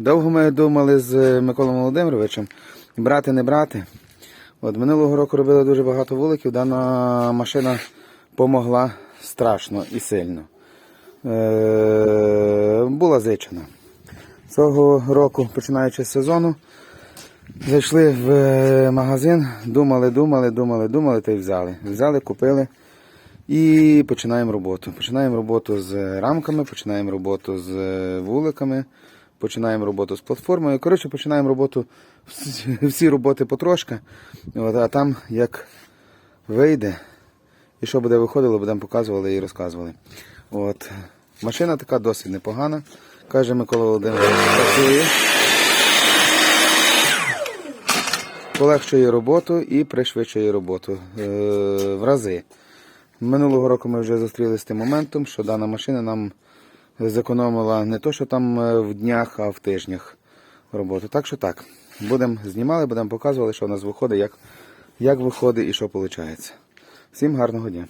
Довго ми думали з Миколою Володимировичем, брати, не брати. От минулого року робили дуже багато вуликів, дана машина помогла страшно і сильно. Е, була зичена. Цього року, починаючи з сезону, зайшли в е, магазин, думали, думали, думали, думали та й взяли. Взяли, купили і починаємо роботу. Починаємо роботу з рамками, починаємо роботу з е, вуликами, починаємо роботу з платформою. Коротше, починаємо роботу, всі- роботи потрошки. От, а там як вийде, і що буде виходило, будемо показували і розказували. От. Машина така досить непогана. Каже Микола Володимирович, працює. Полегшує роботу і пришвидшує роботу е, в рази. Минулого року ми вже зустрілися з тим моментом, що дана машина нам зекономила не то, що там е, в днях, а в тижнях роботу. Так що так, будемо знімали, будемо показували, що в нас виходить, як, як виходить і що виходить. Всім гарного дня.